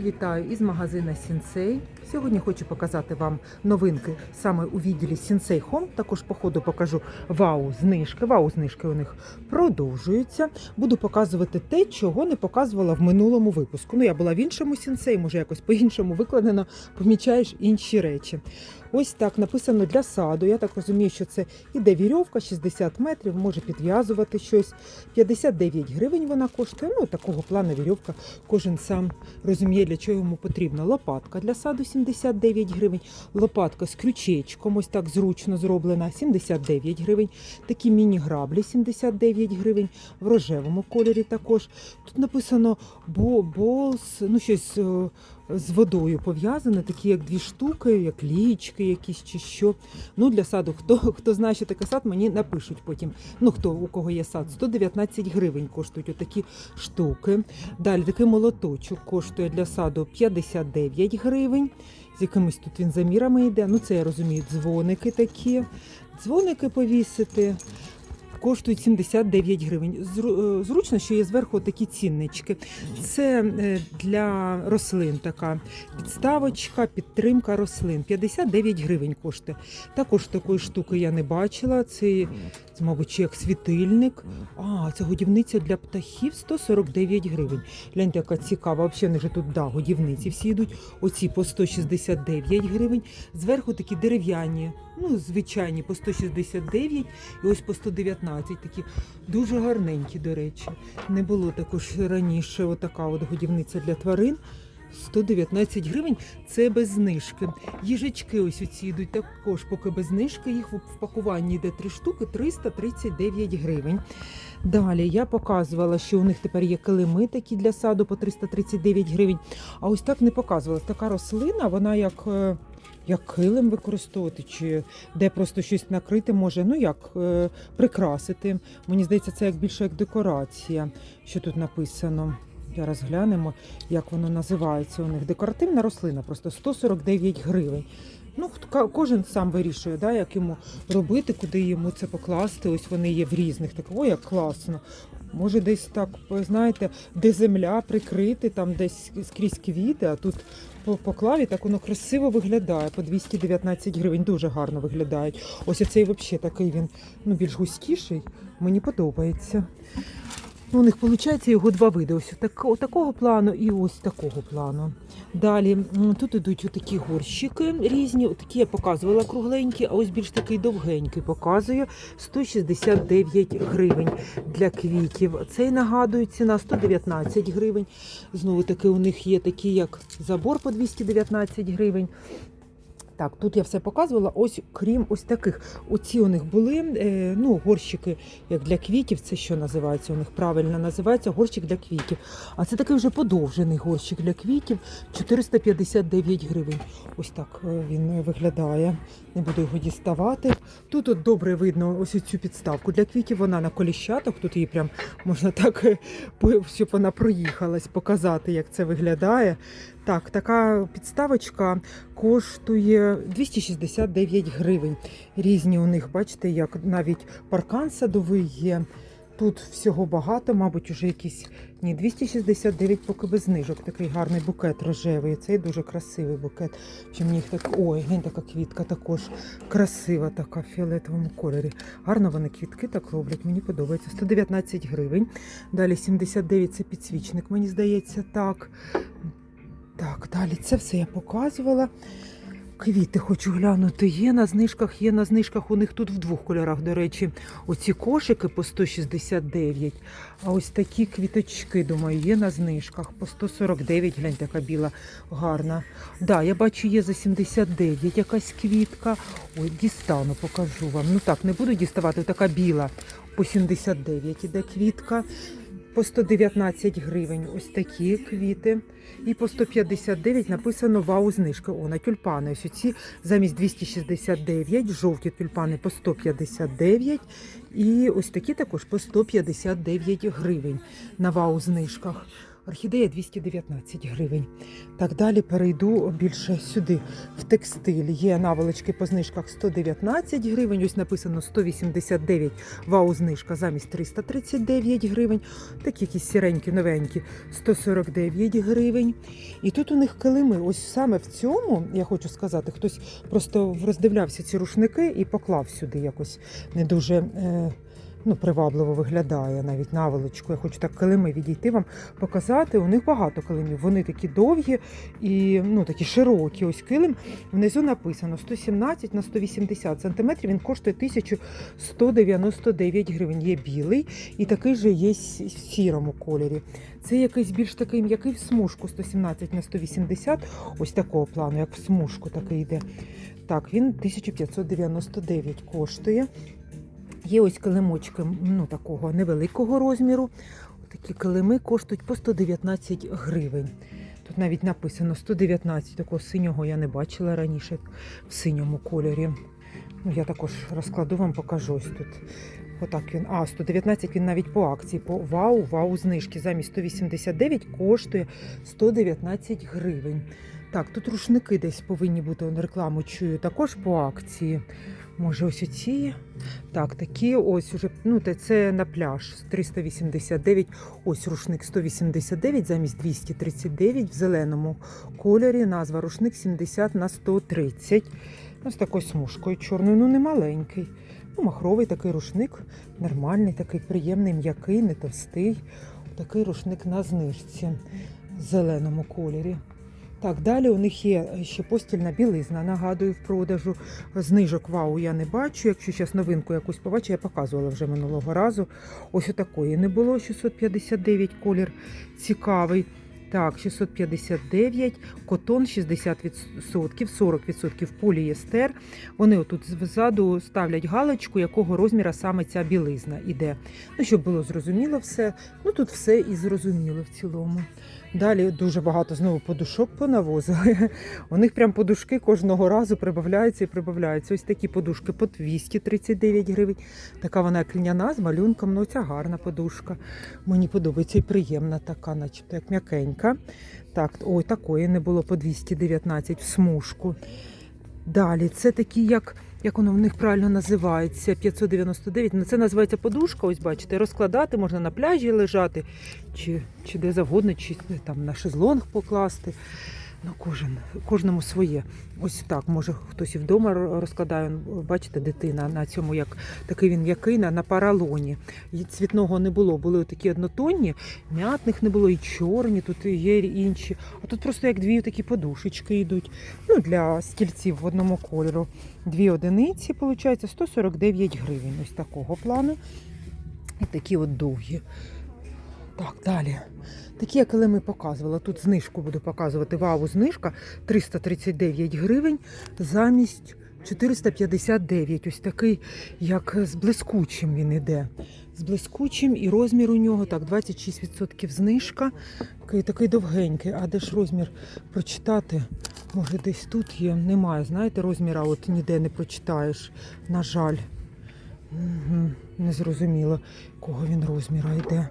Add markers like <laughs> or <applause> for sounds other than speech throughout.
Вітаю із магазина Сінсей. Сьогодні хочу показати вам новинки саме у відділі Сінсей Home. Також по ходу покажу вау знижки. Вау знижки у них продовжуються. Буду показувати те, чого не показувала в минулому випуску. Ну, я була в іншому Сінсей, може якось по-іншому викладено, помічаєш інші речі. Ось так написано для саду. Я так розумію, що це іде вірьовка 60 метрів, може підв'язувати щось. 59 гривень вона коштує. Ну, такого плану вірьовка кожен сам розуміє, для чого йому потрібна. Лопатка для саду 79 гривень. Лопатка з крючечком, ось так зручно зроблена, 79 гривень. Такі міні-граблі 79 гривень. В рожевому кольорі також. Тут написано бо, болс, ну щось. З водою пов'язане, такі як дві штуки, як лічки якісь чи що. Ну, для саду, хто, хто знає, що таке сад, мені напишуть потім. Ну, хто у кого є сад, 119 гривень коштують отакі штуки. Далі такий молоточок коштує для саду 59 гривень. З якимись тут він замірами йде. Ну, це я розумію, дзвоники такі. Дзвоники повісити. Коштують 79 гривень. Е, Зручно, що є зверху такі ціннички. Це е, для рослин така підставочка, підтримка рослин. 59 гривень коштує. Також такої штуки я не бачила. Це, це мабуть, як світильник. А, це годівниця для птахів 149 гривень. Гляньте, яка цікава. Взагалі ж тут да, годівниці всі йдуть. Оці по 169 гривень. Зверху такі дерев'яні, ну, звичайні, по 169 і ось по 119. Такі дуже гарненькі, до речі. Не було також раніше отака от годівниця для тварин. 119 гривень це без знижки. Їжачки ось оці йдуть також, поки без знижки. Їх в пакуванні йде три штуки 339 гривень. Далі я показувала, що у них тепер є килими такі для саду по 339 гривень. А ось так не показувала. Така рослина, вона як. Як килим використовувати, чи де просто щось накрити може, ну як е, прикрасити. Мені здається, це як більше як декорація. Що тут написано? Зараз глянемо, як воно називається у них. Декоративна рослина, просто 149 гривень. Ну, кожен сам вирішує, да, як йому робити, куди йому це покласти. Ось вони є в різних. Так, ой, як класно. Може, десь так, знаєте, де земля прикрити, там десь скрізь квіти, а тут по- поклав і так воно красиво виглядає. По 219 гривень дуже гарно виглядають. Ось оцей взагалі такий він ну, більш густіший. Мені подобається. Ну, у них виходить його два види. Ось так, такого плану і ось такого плану. Далі тут ідуть отакі горщики різні. Такі я показувала кругленькі, а ось більш такий довгенький показую. 169 гривень для квітів. Цей нагадую, ціна 119 гривень. Знову таки, у них є такі, як забор по 219 гривень. Так, тут я все показувала. Ось крім ось таких. Оці у них були е, ну, горщики як для квітів. Це що називається? У них правильно називається горщик для квітів. А це такий вже подовжений горщик для квітів 459 гривень. Ось так е, він виглядає. Не буду його діставати. Тут от добре видно ось цю підставку для квітів. Вона на коліщатах. Тут її прям можна так, е, щоб вона проїхалась, показати, як це виглядає. Так, така підставочка коштує 269 гривень. Різні у них, бачите, як навіть паркан садовий є. Тут всього багато, мабуть, уже якісь ні, 269 поки без знижок. Такий гарний букет рожевий. Цей дуже красивий букет. Їх так. Ой, глянь, така квітка також красива, така в фіолетовому кольорі. Гарно вони квітки так роблять. Мені подобається. 119 гривень. Далі 79 це підсвічник, мені здається, так. Так, далі це все я показувала. Квіти хочу глянути. Є на знижках, є на знижках. У них тут в двох кольорах, до речі, оці кошики по 169. А ось такі квіточки, думаю, є на знижках по 149. Гляньте, яка біла гарна. Да, я бачу, є за 79 якась квітка. Ой, дістану, покажу вам. Ну так, не буду діставати. Така біла по 79 іде квітка. По 119 гривень ось такі квіти. І по 159 написано вау знижка. О, на тюльпани. Ось ці замість 269, жовті тюльпани по 159. І ось такі також по 159 гривень на вау знижках. Орхідея 219 гривень. Так далі перейду більше сюди, в текстиль. Є наволочки по знижках 119 гривень. Ось написано 189 вау знижка замість 339 гривень. Такі якісь сіренькі, новенькі 149 гривень. І тут у них килими. Ось саме в цьому, я хочу сказати, хтось просто роздивлявся ці рушники і поклав сюди якось не дуже. Е, Ну, привабливо виглядає навіть наволочку. Я хочу так килими відійти вам показати. У них багато килимів. Вони такі довгі і ну, такі широкі. Ось килим. Внизу написано 117 на 180 сантиметрів. Він коштує 1199 гривень. Є білий і такий же є в сірому кольорі. Це якийсь більш такий м'який в смужку 117 на 180. Ось такого плану, як в смужку такий йде. Так, він 1599 коштує. Є ось килимочки ну, такого невеликого розміру. Такі килими коштують по 119 гривень. Тут навіть написано 119, такого синього я не бачила раніше в синьому кольорі. Ну, я також розкладу вам, покажу ось тут. Отак він. А, 119 він навіть по акції. По вау, вау, знижки. Замість 189 коштує 119 гривень. Так, тут рушники десь повинні бути, рекламу чую, також по акції. Може, ось оці. Так, такі ось уже, ну, це на пляж 389, ось рушник 189 замість 239 в зеленому кольорі. Назва рушник 70 на 130. Ось такою смужкою чорною, ну не маленький. Ну, махровий такий рушник, нормальний, такий приємний, м'який, не товстий. Такий рушник на знижці в зеленому кольорі. Так, далі у них є ще постільна білизна, нагадую, в продажу. Знижок вау я не бачу. Якщо зараз новинку якусь побачу, я показувала вже минулого разу. Ось отакої не було. 659 колір цікавий. Так, 659, котон 60%, 40% полієстер. Вони отут ззаду ставлять галочку, якого розміра саме ця білизна іде. Ну, щоб було зрозуміло все. Ну тут все і зрозуміло в цілому. Далі дуже багато знову подушок понавозили. У них прям подушки кожного разу прибавляються і прибавляються. Ось такі подушки по 239 гривень. Така вона як льняна з малюнком. Ну, ця гарна подушка. Мені подобається і приємна така, начебто як м'якенька. Так, ой, такої не було по 219 в смужку. Далі, це такі, як, як воно в них правильно називається, 599. Ну, це називається подушка, ось бачите, розкладати, можна на пляжі лежати, чи, чи де завгодно, чи там на шезлонг покласти. Ну, кожен, кожному своє. Ось так, може хтось і вдома розкладає. Бачите, дитина на цьому, як такий він м'який на, на паралоні. І цвітного не було, були такі однотонні, м'ятних не було, і чорні, тут є інші. А тут просто як дві такі подушечки йдуть. Ну, для стільців в одному кольору. Дві одиниці, виходить, 149 гривень. Ось такого плану. І такі от довгі. Так, далі. Такі, як ми показувала. Тут знижку буду показувати. Вау, знижка 339 гривень замість 459. Ось такий, як з блискучим він іде. З блискучим і розмір у нього так, 26% знижка. Такий, такий довгенький. А де ж розмір прочитати? Може, десь тут є. Немає. Знаєте, розміра от ніде не прочитаєш. На жаль. Угу. Не зрозуміло, кого він розміра йде.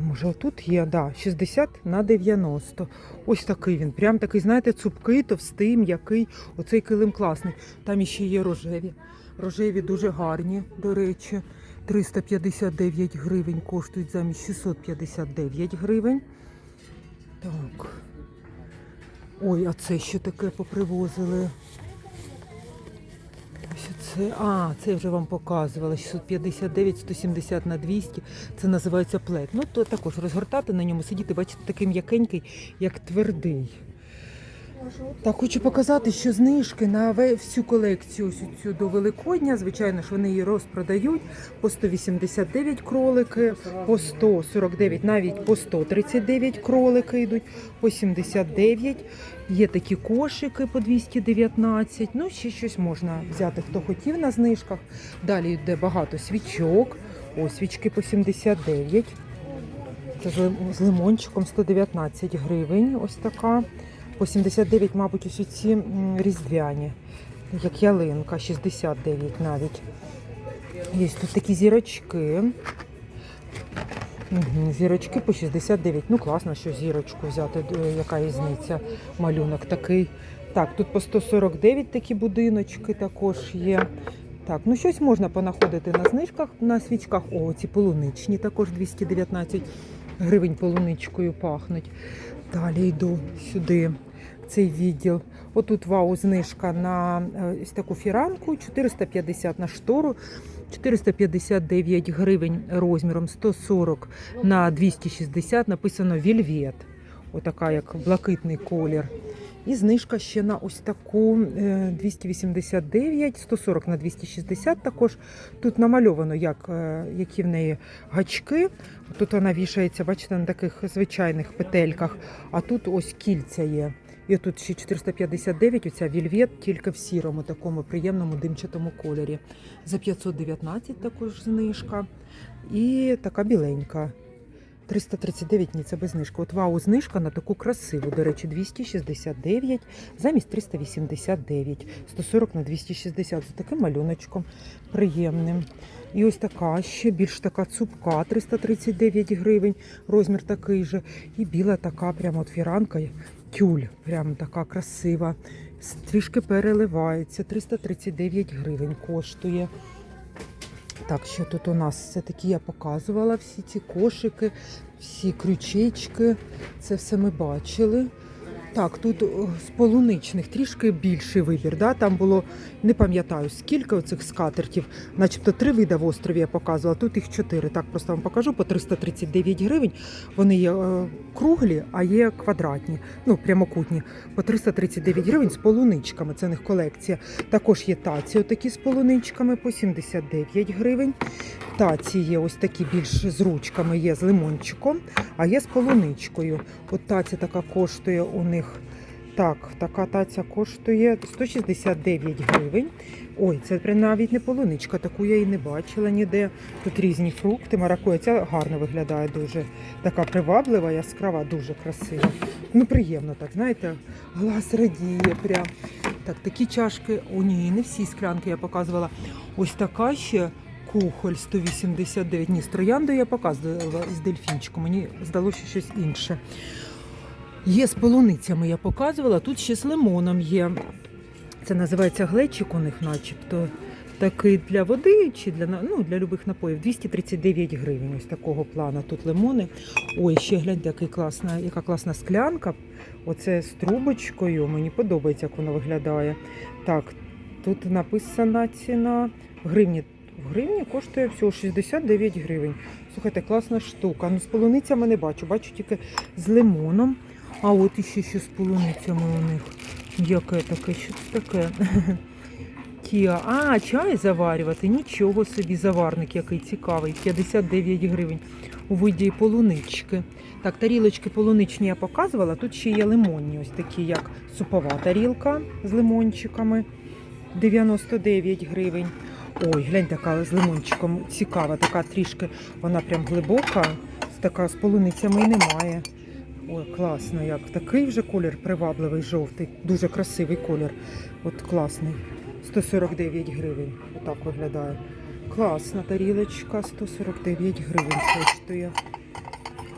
Може, отут є, да, 60 на 90. Ось такий він. Прям такий, знаєте, цупкий, товстий, м'який. Оцей килим класний. Там іще є рожеві. Рожеві дуже гарні, до речі. 359 гривень коштують замість 659 гривень. Так. Ой, а це що таке попривозили? Це, а, це вже вам показувала. 659, 170 на 200. Це називається плед. Ну, то також розгортати на ньому, сидіти, бачите, такий м'якенький, як твердий. Так, хочу показати, що знижки на всю колекцію ось цю до Великодня. Звичайно ж, вони її розпродають по 189 кролики, по 149, навіть по 139 кролики йдуть, по 79. Є такі кошики по 219. Ну, ще щось можна взяти, хто хотів на знижках. Далі йде багато свічок. Ось свічки по 79. Це з лимончиком 119 гривень. Ось така. По 79, мабуть, ось ці різдвяні, як ялинка, 69 навіть. Є тут такі зірочки. Зірочки по 69. Ну класно, що зірочку взяти, е, яка різниця. Малюнок такий. Так, тут по 149 такі будиночки також є. Так, ну щось можна понаходити на знижках, на свічках. О, ці полуничні також 219 гривень полуничкою пахнуть. Далі йду сюди, в цей відділ. Отут вау, знижка на е, ось таку фіранку, 450 на штору, 459 гривень розміром 140 на 260 написано Вільвет. Отака як блакитний колір. І знижка ще на ось таку е, 289, 140 на 260 також. Тут намальовано, як, е, які в неї гачки. Тут вона вішається, бачите, на таких звичайних петельках. А тут ось кільця є. І тут ще 459, оця вільвет, тільки в сірому, такому приємному димчатому кольорі. За 519 також знижка. І така біленька. 339, ні, це без знижки. От вау, знижка на таку красиву. До речі, 269 замість 389, 140 на 260 з таким малюночком приємним. І ось така ще більш така цупка, 339 гривень, розмір такий же. І біла така прямо от фіранка, тюль, прямо така красива. Трішки переливається, 339 гривень коштує. Так, що тут у нас? Все-таки я показувала всі ці кошики, всі крючечки. Це все ми бачили. Так, тут з полуничних трішки більший вибір. Да? Там було, не пам'ятаю, скільки оцих скатертів, начебто три види в острові я показувала, тут їх чотири. Так, просто вам покажу по 339 гривень. Вони є е, круглі, а є квадратні, ну прямокутні. По 339 гривень з полуничками. Це в них колекція. Також є таці, отакі з полуничками по 79 гривень. Таці є ось такі більш з ручками, є з лимончиком, а є з полуничкою. От таця така коштує у них. Так, така таця коштує 169 гривень. Ой, це навіть не полуничка, таку я і не бачила ніде. Тут різні фрукти, маракуя. Ця гарно виглядає дуже така приваблива, яскрава, дуже красива. Ну, приємно так, знаєте, глаз радіє прям. Так, такі чашки, о ні, не всі склянки я показувала. Ось така ще кухоль 189. Ні, з трояндою я показувала з дельфінчиком. Мені здалося щось інше. Є з полуницями я показувала, тут ще з лимоном є. Це називається глечик у них, начебто. Такий для води чи для ну, для любих напоїв 239 гривень. Ось такого плану. Тут лимони. Ой, ще гляньте, який класна, яка класна склянка. Оце з трубочкою. Мені подобається, як воно виглядає. Так, тут написана ціна в гривні. В гривні коштує всього 69 гривень. Слухайте, класна штука. Ну, з полуницями не бачу, бачу тільки з лимоном. А от іще що з полуницями у них. Яке таке? Що це таке? <laughs> Тіа. А, чай заварювати. Нічого собі, заварник який цікавий. 59 гривень у виді полунички. Так, тарілочки полуничні я показувала. Тут ще є лимонні, ось такі, як супова тарілка з лимончиками. 99 гривень. Ой, глянь, така з лимончиком цікава, така трішки, вона прям глибока, така з полуницями і немає. Ой, класно, як такий вже колір привабливий, жовтий, дуже красивий колір. От класний. 149 гривень. Отак виглядає. Класна тарілочка, 149 гривень коштує.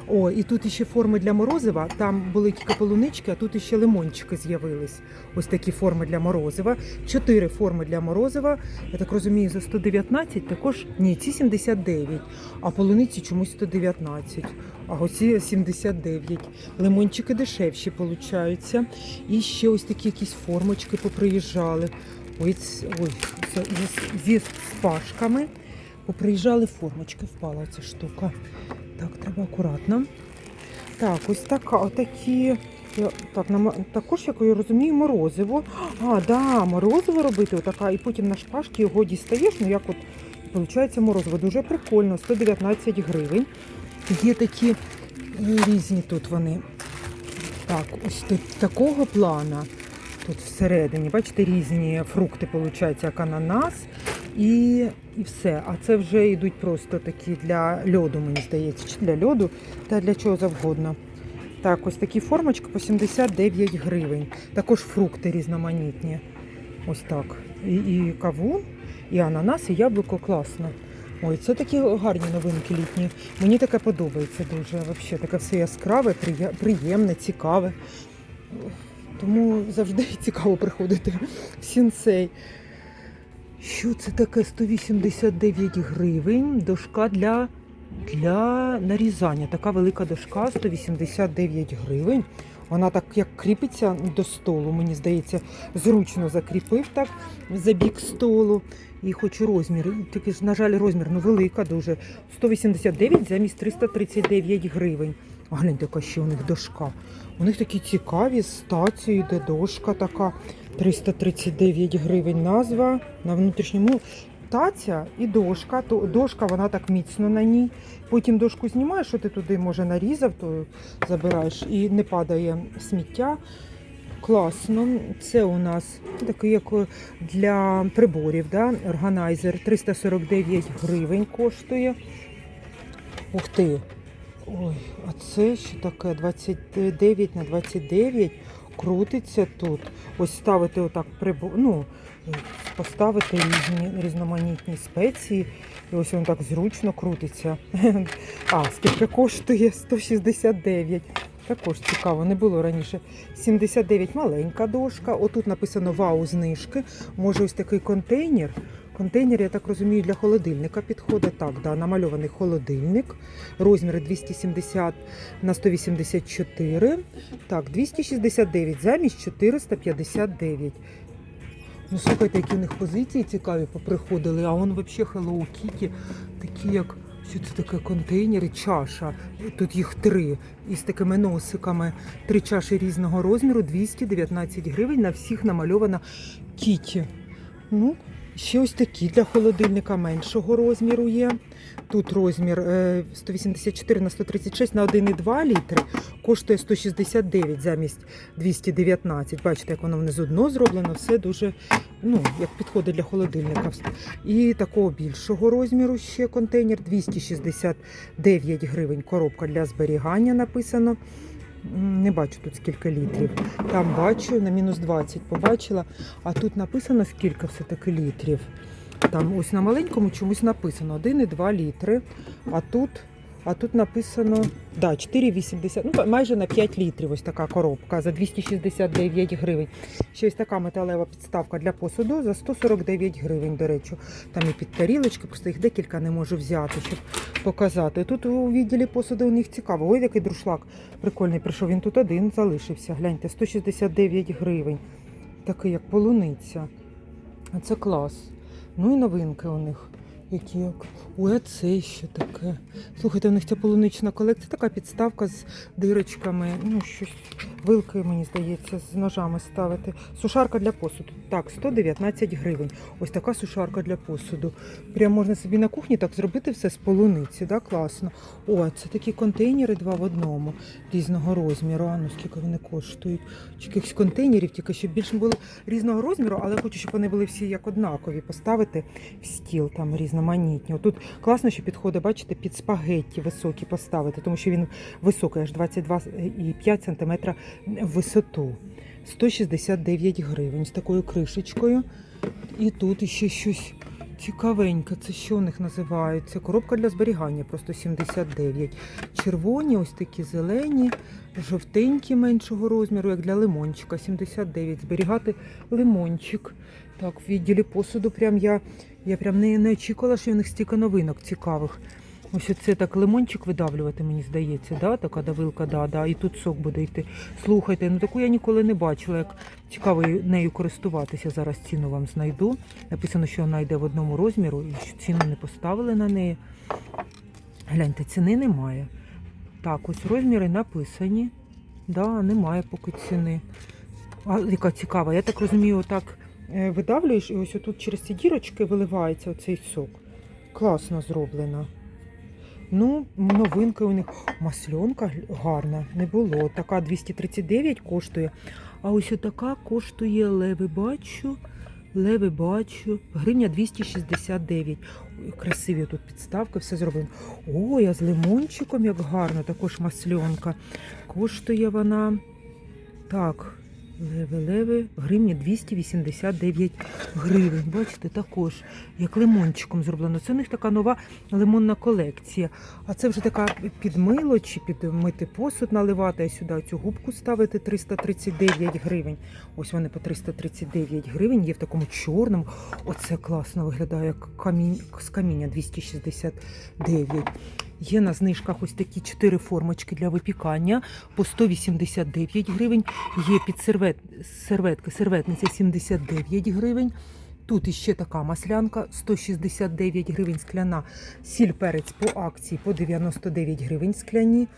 О, і тут ще форми для морозива. Там були тільки полунички, а тут ще лимончики з'явились. Ось такі форми для морозива. Чотири форми для морозива. Я так розумію, за 119 також ні, ці 79, а полуниці чомусь 119. А оці 79. Лимончики дешевші получаються. І ще ось такі якісь формочки поприїжджали. Ц- ой зі, зі спашками. Поприїжджали формочки, впала ця штука. Так, треба акуратно. Так, ось така, отакі. Так, на, також, як я розумію, морозиво. А, да, морозиво робити, отака, і потім на шпажки його дістаєш, ну як от виходить морозиво. Дуже прикольно, 119 гривень. Є такі різні тут вони. Так, ось тут такого плана. Тут всередині, бачите, різні фрукти, виходить, як ананас і, і все. А це вже йдуть просто такі для льоду, мені здається, чи для льоду, та для чого завгодно. Так, ось такі формочки по 79 гривень. Також фрукти різноманітні. Ось так. І, і кавун, і ананас, і яблуко класно. Ой, це такі гарні новинки літні. Мені таке подобається дуже. Взагалі, таке все яскраве, приємне, цікаве. Тому завжди <laughs> цікаво приходити в сінцей. Що це таке? 189 гривень. Дошка для, для нарізання. Така велика дошка 189 гривень. Вона так як кріпиться до столу, мені здається, зручно закріпив так за бік столу. І хочу розмір. Тільки ж, на жаль, розмір ну, велика дуже. 189 замість 339 гривень. А гляньте, яка ще у них дошка. У них такі цікаві стації, де дошка така. 339 гривень назва на внутрішньому. Ну, Таця і дошка, то дошка вона так міцно на ній. Потім дошку знімаєш, що ти туди може нарізав, то забираєш і не падає сміття. Класно. Це у нас такий як для приборів, да? органайзер 349 гривень коштує. Ух ти! Ой, а це що таке? 29 на 29 крутиться тут. Ось ставити отак прибор, ну, поставити різні різноманітні спеції. І ось він так зручно крутиться. <laughs> А, скільки коштує? 169. Також цікаво, не було раніше. 79 маленька дошка. Отут написано вау знижки. Може ось такий контейнер. Контейнер, я так розумію, для холодильника підходить. Так, да, намальований холодильник. Розміри 270 на 184. Так, 269 замість 459. Ну, слухайте, які у них позиції цікаві поприходили. А он взагалі Hello Kitty, такі як. Що це таке контейнери, чаша. Тут їх три із такими носиками. Три чаші різного розміру, 219 гривень. На всіх намальована кіті. Ну, ще ось такі для холодильника меншого розміру є. Тут розмір е, 184 на 136 на 1,2 літри. Коштує 169 замість 219. Бачите, як воно внизу дно зроблено, все дуже ну, як підходить для холодильника. І такого більшого розміру ще контейнер 269 гривень. Коробка для зберігання написано. Не бачу тут скільки літрів. Там бачу на мінус 20 побачила, а тут написано скільки все-таки літрів. Там ось на маленькому чомусь написано 1,2 літри. А тут, а тут написано да, 4,80, ну майже на 5 літрів. Ось така коробка за 269 гривень. Ще ось така металева підставка для посуду за 149 гривень, до речі. Там і під тарілочки, просто їх декілька не можу взяти, щоб показати. Тут у відділі посуду у них цікаво. Ой, який друшлак прикольний прийшов. Він тут один залишився. Гляньте, 169 гривень. Такий, як полуниця. Це клас. Ну і новинки у них. Які як. А це що таке? Слухайте, у них ця полунична колекція, така підставка з дирочками. Ну, щось вилки, мені здається, з ножами ставити. Сушарка для посуду. Так, 119 гривень. Ось така сушарка для посуду. Прям можна собі на кухні так зробити все з полуниці, да? класно. О, це такі контейнери два в одному різного розміру. А ну скільки вони коштують? Якихось контейнерів, тільки щоб більше було різного розміру, але хочу, щоб вони були всі як однакові. Поставити в стіл там різноманітні. Тут класно, що підходить, бачите, під спагетті високі поставити, тому що він високий, аж 22,5 см в висоту. 169 гривень з такою кришечкою. І тут ще щось цікавеньке. Це що у них називається? Коробка для зберігання, просто 79. Червоні, ось такі зелені, жовтенькі меншого розміру, як для лимончика. 79. Зберігати лимончик. Так, в відділі посуду прям я, я прям не, не очікувала, що в них стільки новинок цікавих. Ось це так лимончик видавлювати, мені здається, да? така давилка, да, да. і тут сок буде йти. Слухайте, ну таку я ніколи не бачила, як цікаво нею користуватися. Зараз ціну вам знайду. Написано, що вона йде в одному розміру, і що ціну не поставили на неї. Гляньте, ціни немає. Так, ось розміри написані. Да, немає поки ціни. А яка цікава, я так розумію, отак видавлюєш, і ось тут через ці дірочки виливається оцей сок. Класно зроблено. Ну, новинка у них. Масльонка гарна, не було. Така 239 коштує. А ось така коштує леви бачу. Леви бачу. Гривня 269. Ой, красиві тут підставки, все зроблено. Ой, а з лимончиком як гарно, також масльонка. Коштує вона. Так, Леви-леви, гривні 289 гривень. Бачите, також як лимончиком зроблено. Це у них така нова лимонна колекція. А це вже така під мило чи під мити посуд наливати, а сюди цю губку ставити 339 гривень. Ось вони по 339 гривень. Є в такому чорному. Оце класно виглядає як камінь з каміння 269. Є на знижках ось такі 4 формочки для випікання по 189 гривень. Є під сервет, серветки, серветниця 79 гривень. Тут іще така маслянка 169 гривень скляна. Сіль перець по акції по 99 гривень скляні.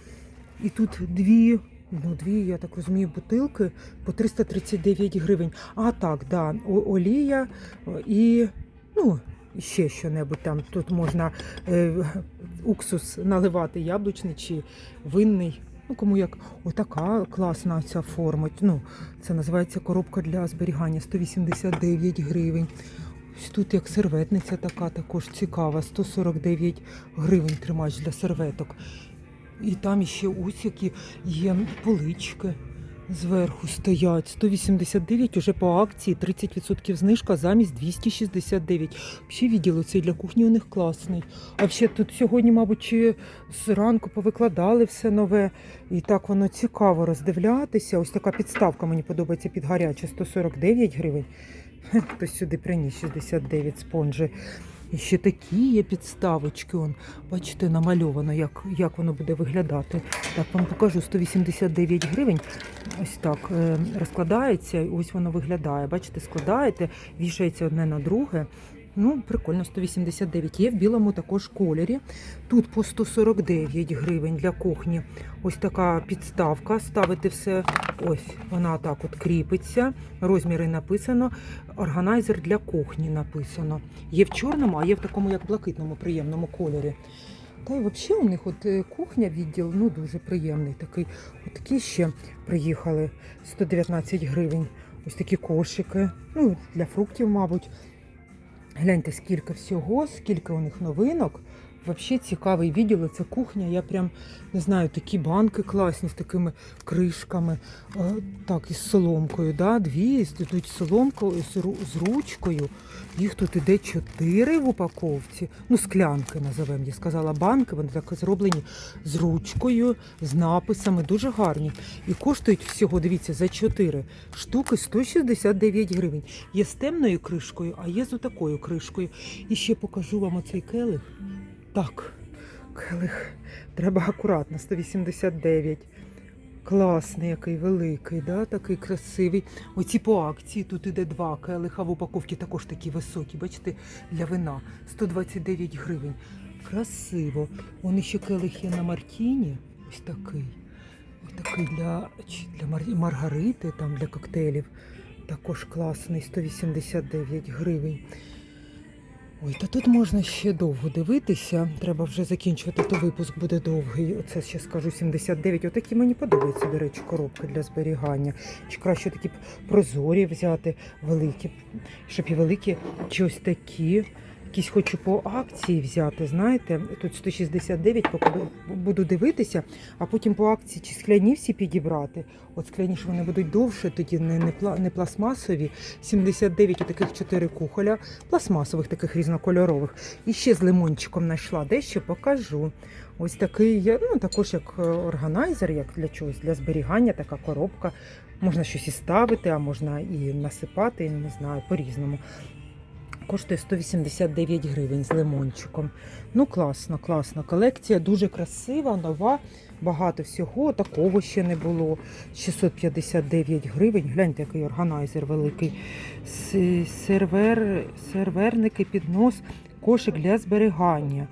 І тут дві, ну дві, я так розумію, бутилки по 339 гривень. А так, да, олія і ну, ще що-небудь там. Тут можна е, уксус наливати яблучний чи винний. Ну, кому як отака класна ця форма. Ну, це називається коробка для зберігання 189 гривень. Ось тут як серветниця така також цікава, 149 гривень тримач для серветок. І там ще ось які є полички зверху стоять. 189 уже по акції, 30% знижка замість 269. Взагалі відділ цей для кухні у них класний. А взагалі тут сьогодні, мабуть, чи зранку повикладали все нове. І так воно цікаво роздивлятися. Ось така підставка мені подобається під гаряче 149 гривень. Хтось сюди приніс 69 спонжі. І ще такі є підставочки. Он, бачите, намальовано, як, як воно буде виглядати. Так, вам покажу 189 гривень. Ось так е, розкладається, ось воно виглядає. Бачите, складаєте, вішається одне на друге. Ну, прикольно, 189. Є в білому також кольорі. Тут по 149 гривень для кухні. Ось така підставка. Ставити все. Ось вона так от кріпиться. Розміри написано. Органайзер для кухні написано. Є в чорному, а є в такому як блакитному приємному кольорі. Та й взагалі у них от е, кухня відділ ну дуже приємний. Такий, от такі ще приїхали 119 гривень. Ось такі кошики. Ну, для фруктів, мабуть. Гляньте, скільки всього, скільки у них новинок. Взагалі цікавий відділ. Це кухня. Я прям не знаю, такі банки класні з такими кришками. Е, Так, із соломкою. Да? Дві з соломкою, з ручкою. Їх тут іде чотири в упаковці. Ну, склянки називаємо. Я сказала банки, вони так зроблені з ручкою, з написами. Дуже гарні. І коштують всього, дивіться, за 4 штуки 169 гривень. Є з темною кришкою, а є з отакою кришкою. І ще покажу вам оцей келих. Так, келих. Треба акуратно, 189. Класний, який великий, да? такий красивий. Оці по акції тут іде два келиха в упаковці також такі високі. Бачите, для вина 129 гривень. Красиво. Вони ще келих є на Мартіні. Ось такий. Ось такий для, для мар- маргарити, там для коктейлів. Також класний, 189 гривень. Ой, та тут можна ще довго дивитися. Треба вже закінчувати, то випуск буде довгий. Оце ще скажу 79. Отакі мені подобаються, до речі, коробки для зберігання. Чи краще такі прозорі взяти, великі, щоб і великі, чи ось такі. Якісь хочу по акції взяти, знаєте, тут 169, поки буду дивитися, а потім по акції чи скляні всі підібрати. От скляні ж вони будуть довше, тоді не, не, пла- не пластмасові. 79 таких 4 кухоля, пластмасових таких різнокольорових. І ще з лимончиком знайшла, дещо покажу. Ось такий, є, ну також як е, органайзер, як для чогось, для зберігання, така коробка. Можна щось і ставити, а можна і насипати, не знаю, по-різному. Коштує 189 гривень з лимончиком. Ну, класно, класно. Колекція дуже красива, нова, багато всього. Такого ще не було. 659 гривень. Гляньте, який органайзер великий. Сервер, серверники, піднос, кошик для зберігання.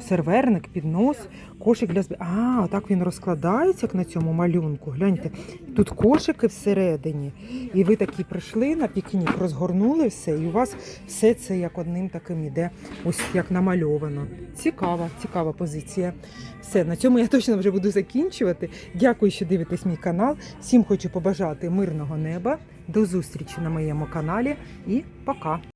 Серверник, піднос, кошик для зберігання. А, так він розкладається як на цьому малюнку. Гляньте, тут кошики всередині. І ви такі прийшли на пікнік, розгорнули все, і у вас все це як одним таким іде, ось як намальовано. Цікава, цікава позиція. Все, на цьому я точно вже буду закінчувати. Дякую, що дивитесь мій канал. Всім хочу побажати мирного неба. До зустрічі на моєму каналі і пока!